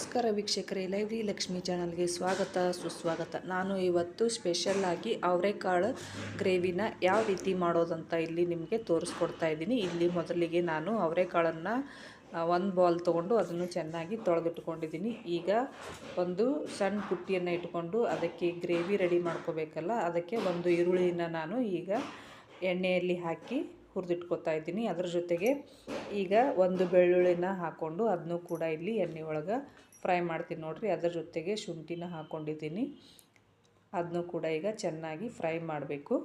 ನಮಸ್ಕಾರ ವೀಕ್ಷಕರೇ, ಲೈವ್ಲಿ ಲಕ್ಷ್ಮಿ ಚಾನಲ್ಗೆ ಸ್ವಾಗತ, ಸುಸ್ವಾಗತ. ನಾನು ಇವತ್ತು ಸ್ಪೆಷಲ್ಲಾಗಿ ಅವರೆಕಾಳು ಗ್ರೇವಿನ ಯಾವ ರೀತಿ ಮಾಡೋದಂತ ಇಲ್ಲಿ ನಿಮಗೆ ತೋರಿಸ್ಕೊಡ್ತಾ ಇದ್ದೀನಿ. ಇಲ್ಲಿ ಮೊದಲಿಗೆ ನಾನು ಅವರೆಕಾಳನ್ನು ಒಂದು ಬಾಲ್ ತೊಗೊಂಡು ಅದನ್ನು ಚೆನ್ನಾಗಿ ತೊಳೆದಿಟ್ಕೊಂಡಿದ್ದೀನಿ. ಈಗ ಒಂದು ಸಣ್ಣ ಪುಟ್ಟಿಯನ್ನು ಇಟ್ಕೊಂಡು ಅದಕ್ಕೆ ಗ್ರೇವಿ ರೆಡಿ ಮಾಡ್ಕೋಬೇಕಲ್ಲ, ಅದಕ್ಕೆ ಒಂದು ಈರುಳ್ಳಿನ ನಾನು ಈಗ ಎಣ್ಣೆಯಲ್ಲಿ ಹಾಕಿ ಹುರಿದಿಟ್ಕೊತಾ ಇದ್ದೀನಿ. ಅದ್ರ ಜೊತೆಗೆ ಈಗ ಒಂದು ಬೆಳ್ಳುಳ್ಳಿನ ಹಾಕ್ಕೊಂಡು ಅದನ್ನು ಕೂಡ ಇಲ್ಲಿ ಎಣ್ಣೆ ಒಳಗೆ ಫ್ರೈ ಮಾಡ್ತೀನಿ ನೋಡಿರಿ. ಅದ್ರ ಜೊತೆಗೆ ಶುಂಠಿನ ಹಾಕ್ಕೊಂಡಿದ್ದೀನಿ ಅದನ್ನು ಕೂಡ ಈಗ ಚೆನ್ನಾಗಿ ಫ್ರೈ ಮಾಡಬೇಕು.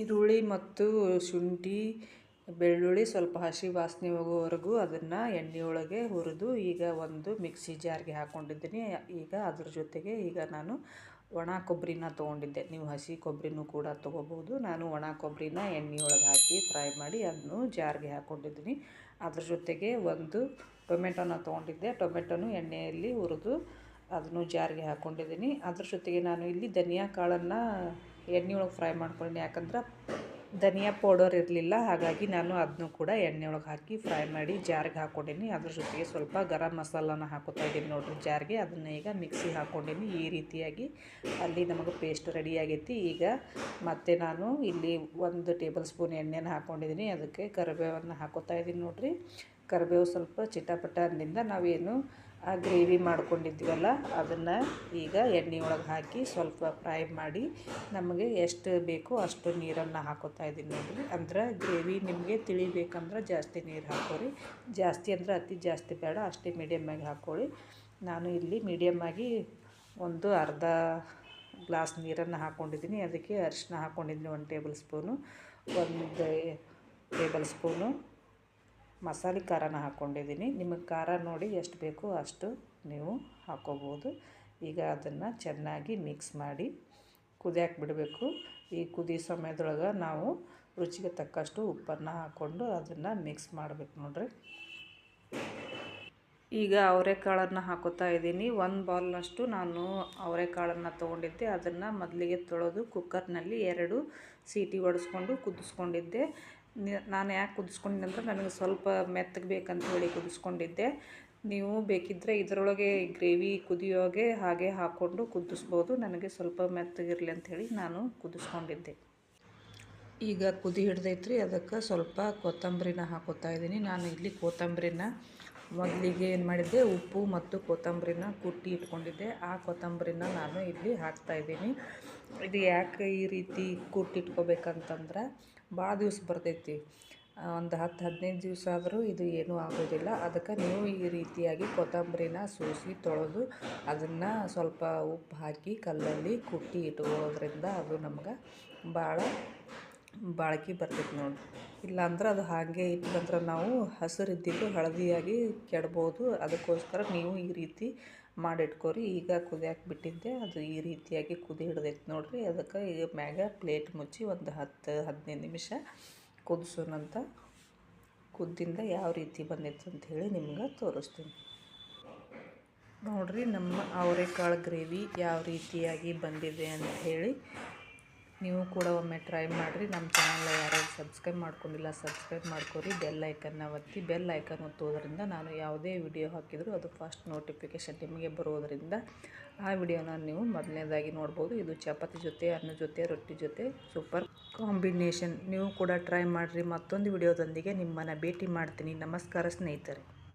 ಈರುಳ್ಳಿ ಮತ್ತು ಶುಂಠಿ, ಬೆಳ್ಳುಳ್ಳಿ ಸ್ವಲ್ಪ ಹಸಿ ವಾಸನೆ ಹೋಗೋವರೆಗೂ ಅದನ್ನು ಎಣ್ಣೆಯೊಳಗೆ ಹುರಿದು ಈಗ ಒಂದು ಮಿಕ್ಸಿ ಜಾರ್ಗೆ ಹಾಕ್ಕೊಂಡಿದ್ದೀನಿ ಈಗ ಅದ್ರ ಜೊತೆಗೆ ಈಗ ನಾನು ಒಣ ಕೊಬ್ಬರಿನ ತೊಗೊಂಡಿದ್ದೆ. ನೀವು ಹಸಿ ಕೊಬ್ಬರಿನೂ ಕೂಡ ತೊಗೋಬೋದು ನಾನು ಒಣ ಕೊಬ್ಬರಿನ ಎಣ್ಣೆಯೊಳಗೆ ಹಾಕಿ ಫ್ರೈ ಮಾಡಿ ಅದನ್ನು ಜಾರ್ಗೆ ಹಾಕ್ಕೊಂಡಿದ್ದೀನಿ ಅದ್ರ ಜೊತೆಗೆ ಒಂದು ಟೊಮೆಟೊನ ತೊಗೊಂಡಿದ್ದೆ. ಟೊಮೆಟೊನು ಎಣ್ಣೆಯಲ್ಲಿ ಹುರಿದು ಅದನ್ನು ಜಾರಿಗೆ ಹಾಕ್ಕೊಂಡಿದ್ದೀನಿ ಅದ್ರ ಜೊತೆಗೆ ನಾನು ಇಲ್ಲಿ ಧನಿಯಾ ಕಾಳನ್ನು ಎಣ್ಣೆಯೊಳಗೆ ಫ್ರೈ ಮಾಡ್ಕೊಂಡಿದ್ದೀನಿ ಯಾಕಂದ್ರೆ ಧನಿಯಾ ಪೌಡರ್ ಇರಲಿಲ್ಲ, ಹಾಗಾಗಿ ನಾನು ಅದನ್ನು ಕೂಡ ಎಣ್ಣೆ ಒಳಗೆ ಹಾಕಿ ಫ್ರೈ ಮಾಡಿ ಜಾರ್ಗೆ ಹಾಕ್ಕೊಂಡೀನಿ ಅದ್ರ ಜೊತೆಗೆ ಸ್ವಲ್ಪ ಗರಂ ಮಸಾಲಾನ ಹಾಕೋತಾ ಇದ್ದೀನಿ ನೋಡಿರಿ ಜಾರ್ಗೆ. ಅದನ್ನು ಈಗ ಮಿಕ್ಸಿಗೆ ಹಾಕ್ಕೊಂಡಿನಿ ಈ ರೀತಿಯಾಗಿ ಅಲ್ಲಿ ನಮಗೆ ಪೇಸ್ಟ್ ರೆಡಿ ಆಗೈತಿ. ಈಗ ಮತ್ತೆ ನಾನು ಇಲ್ಲಿ ಒಂದು ಟೇಬಲ್ ಸ್ಪೂನ್ ಎಣ್ಣೆನ ಹಾಕ್ಕೊಂಡಿದ್ದೀನಿ ಅದಕ್ಕೆ ಕರಿಬೇವನ್ನು ಹಾಕೋತಾ ಇದ್ದೀನಿ ನೋಡಿರಿ. ಕರಿಬೇವು ಸ್ವಲ್ಪ ಚಿಟಪಟ ನಾವೇನು ಆ ಗ್ರೇವಿ ಮಾಡ್ಕೊಂಡಿದ್ವಲ್ಲ, ಅದನ್ನು ಈಗ ಎಣ್ಣೆ ಒಳಗೆ ಹಾಕಿ ಸ್ವಲ್ಪ ಫ್ರೈ ಮಾಡಿ ನಮಗೆ ಎಷ್ಟು ಬೇಕೋ ಅಷ್ಟು ನೀರನ್ನು ಹಾಕೋತಾ ಇದ್ದೀನಿ ನೋಡಿರಿ. ಅಂದ್ರೆ ಗ್ರೇವಿ ನಿಮಗೆ ತಿಳಿಬೇಕಂದ್ರೆ ಜಾಸ್ತಿ ನೀರು ಹಾಕೋರಿ. ಜಾಸ್ತಿ ಅಂದರೆ ಅತಿ ಜಾಸ್ತಿ ಬೇಡ, ಅಷ್ಟೇ ಮೀಡಿಯಮ್ಮಾಗಿ ಹಾಕ್ಕೊಳ್ಳಿ ನಾನು ಇಲ್ಲಿ ಮೀಡಿಯಮ್ಮಾಗಿ ಒಂದು ಅರ್ಧ ಗ್ಲಾಸ್ ನೀರನ್ನು ಹಾಕ್ಕೊಂಡಿದ್ದೀನಿ ಅದಕ್ಕೆ ಅರಿಶಿನ ಹಾಕ್ಕೊಂಡಿದ್ದೀನಿ ಒಂದು ಟೇಬಲ್ ಸ್ಪೂನು, ಒಂದು ಟೇಬಲ್ ಸ್ಪೂನು. ಮಸಾಲೆ ಖಾರನ ಹಾಕ್ಕೊಂಡಿದ್ದೀನಿ. ನಿಮಗೆ ಖಾರ ನೋಡಿ ಎಷ್ಟು ಬೇಕೋ ಅಷ್ಟು ನೀವು ಹಾಕ್ಕೋಬೋದು ಈಗ ಅದನ್ನು ಚೆನ್ನಾಗಿ ಮಿಕ್ಸ್ ಮಾಡಿ ಕುದಿಯಕ್ಕೆ ಬಿಡಬೇಕು. ಈ ಕುದಿ ಸಮಯದೊಳಗೆ ನಾವು ರುಚಿಗೆ ತಕ್ಕಷ್ಟು ಉಪ್ಪನ್ನು ಹಾಕ್ಕೊಂಡು ಅದನ್ನು ಮಿಕ್ಸ್ ಮಾಡಬೇಕು ನೋಡ್ರಿ. ಈಗ ಅವರೆಕಾಳನ್ನು ಹಾಕೋತಾ ಇದ್ದೀನಿ. ಒಂದು ಬೌಲ್ನಷ್ಟು ನಾನು ಅವರೆಕಾಳನ್ನು ತೊಗೊಂಡಿದ್ದೆ. ಅದನ್ನು ಮೊದಲಿಗೆ ತೊಳೆದು ಕುಕ್ಕರ್ನಲ್ಲಿ ಎರಡು ಸೀಟಿ ಹೊಡೆಸ್ಕೊಂಡು ಕುದಿಸ್ಕೊಂಡಿದ್ದೆ. ನಾನು ಯಾಕೆ ಕುದಿಸ್ಕೊಂಡಿದ್ದೆ ಅಂದರೆ ನನಗೆ ಸ್ವಲ್ಪ ಮೆತ್ತಗೆ ಬೇಕಂತ ಹೇಳಿ ಕುದಿಸ್ಕೊಂಡಿದ್ದೆ. ನೀವು ಬೇಕಿದ್ದರೆ ಇದರೊಳಗೆ ಗ್ರೇವಿ ಕುದಿಯೋಗೆ ಹಾಗೆ ಹಾಕ್ಕೊಂಡು ಕುದಿಸ್ಬೋದು. ನನಗೆ ಸ್ವಲ್ಪ ಮೆತ್ತಗಿರಲಿ ಅಂಥೇಳಿ ನಾನು ಕುದಿಸ್ಕೊಂಡಿದ್ದೆ. ಈಗ ಕುದಿ ಹಿಡ್ದೈತ್ರಿ, ಅದಕ್ಕೆ ಸ್ವಲ್ಪ ಕೊತ್ತಂಬರಿನ ಹಾಕೋತಾ ಇದ್ದೀನಿ. ನಾನು ಇಲ್ಲಿ ಕೊತ್ತಂಬರಿನ ಮೊದಲಿಗೆ ಏನು ಮಾಡಿದ್ದೆ, ಉಪ್ಪು ಮತ್ತು ಕೊತ್ತಂಬರಿನ ಕುಟ್ಟಿ ಇಟ್ಕೊಂಡಿದ್ದೆ. ಆ ಕೊತ್ತಂಬರಿನ ನಾನು ಇಲ್ಲಿ ಹಾಕ್ತಾಯಿದ್ದೀನಿ ಇದು ಯಾಕೆ ಈ ರೀತಿ ಕುಟ್ಟಿಟ್ಕೋಬೇಕಂತಂದ್ರೆ ಭಾಳ ದಿವ್ಸ ಬರ್ತೈತಿ. ಒಂದು ಹತ್ತು, ಹದಿನೈದು ದಿವಸ ಆದರೂ ಇದು ಏನೂ ಆಗೋದಿಲ್ಲ. ಅದಕ್ಕೆ ನೀವು ಈ ರೀತಿಯಾಗಿ ಕೊತ್ತಂಬರಿನ ಸೋಸಿ ತೊಳೆದು ಅದನ್ನು ಸ್ವಲ್ಪ ಉಪ್ಪು ಹಾಕಿ ಕಲ್ಲಲ್ಲಿ ಕುಟ್ಟಿ ಇಟ್ಕೊಳ್ಳೋದ್ರಿಂದ ಅದು ನಮ್ಗೆ ಭಾಳ ಬಾಳಿಕೆ ಬರ್ತೈತೆ ನೋಡಿ. ಇಲ್ಲಾಂದ್ರೆ ಅದು ಹಾಗೆ ಇಟ್ಕೊಂಡ್ರೆ ನಾವು ಹಸಿರಿದ್ದಿದ್ದು ಹಳದಿಯಾಗಿ ಕೆಡ್ಬೋದು. ಅದಕ್ಕೋಸ್ಕರ ನೀವು ಈ ರೀತಿ ಮಾಡಿಟ್ಕೊರಿ, ಈಗ ಕುದಿಯಕ್ಕೆ ಬಿಟ್ಟಿದ್ದೆ, ಅದು ಈ ರೀತಿಯಾಗಿ ಕುದಿ ಹಿಡ್ದೈತೆ ನೋಡಿರಿ. ಅದಕ್ಕೆ ಈಗ ಮ್ಯಾಗ ಪ್ಲೇಟ್ ಮುಚ್ಚಿ ಒಂದು ಹತ್ತು, ಹದಿನೈದು ನಿಮಿಷ ಕುದಿಸೋಣಂತ ಕುದ್ದಿಂದ ಯಾವ ರೀತಿ ಬಂದಿತ್ತು ಅಂತ ಹೇಳಿ ನಿಮ್ಗೆ ತೋರಿಸ್ತೀನಿ. ನೋಡಿರಿ, ನಮ್ಮ ಅವರೆಕಾಳು ಗ್ರೇವಿ ಯಾವ ರೀತಿಯಾಗಿ ಬಂದಿದೆ ಅಂತ ಹೇಳಿ ನೀವು ಕೂಡ ಒಮ್ಮೆ ಟ್ರೈ ಮಾಡಿರಿ. ನಮ್ಮ ಚಾನಲ್ನ ಯಾರು ಸಬ್ಸ್ಕ್ರೈಬ್ ಮಾಡ್ಕೊಂಡಿಲ್ಲ ಸಬ್ಸ್ಕ್ರೈಬ್ ಮಾಡ್ಕೊರಿ. ಬೆಲ್ ಐಕನ್ನ ಒತ್ತಿ ಬೆಲ್ ಐಕನ್ ಒತ್ತೋದ್ರಿಂದ ನಾನು ಯಾವುದೇ ವಿಡಿಯೋ ಹಾಕಿದರೂ ಅದು ಫಸ್ಟ್ ನೋಟಿಫಿಕೇಷನ್ ನಿಮಗೆ ಬರೋದರಿಂದ ಆ ವಿಡಿಯೋನ ನೀವು ಮೊದಲನೇದಾಗಿ ನೋಡ್ಬೋದು. ಇದು ಚಪಾತಿ ಜೊತೆ, ಅನ್ನ ಜೊತೆ, ರೊಟ್ಟಿ ಜೊತೆ ಸೂಪರ್ ಕಾಂಬಿನೇಷನ್ ನೀವು ಕೂಡ ಟ್ರೈ ಮಾಡಿರಿ. ಮತ್ತೊಂದು ವಿಡಿಯೋದೊಂದಿಗೆ ನಿಮ್ಮನ್ನು ಭೇಟಿ ಮಾಡ್ತೀನಿ. ನಮಸ್ಕಾರ ಸ್ನೇಹಿತರೆ.